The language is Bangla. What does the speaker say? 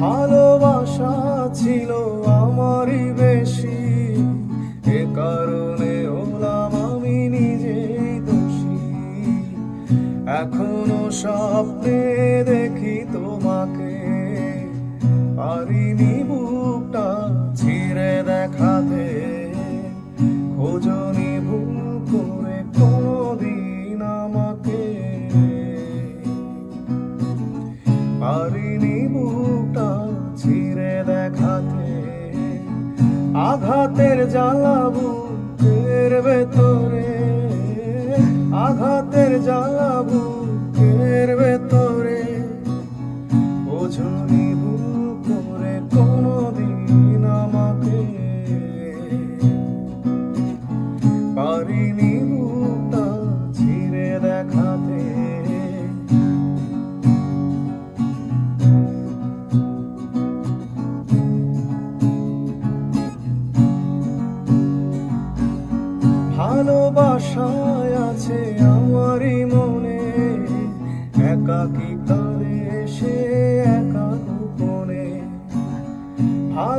ভালোবাসা ছিল আমারই বেশি। এ কারণে হলাম আমি নিজেই দোষী। এখনও স্বপ্নে দেখি তোমাকে, পারিনি বুকটা পারিনি বুকটা ছিঁড়ে দেখাতে, আঘাতের জ্বালা বুকের ভেতরে, আঘাতের জ্বালা বুকের ভেতরে। বোঝনি ভুল করে কোনদিন আমাকে পারিনি ভালোবাসায় আছে আমারই মনে। একাকি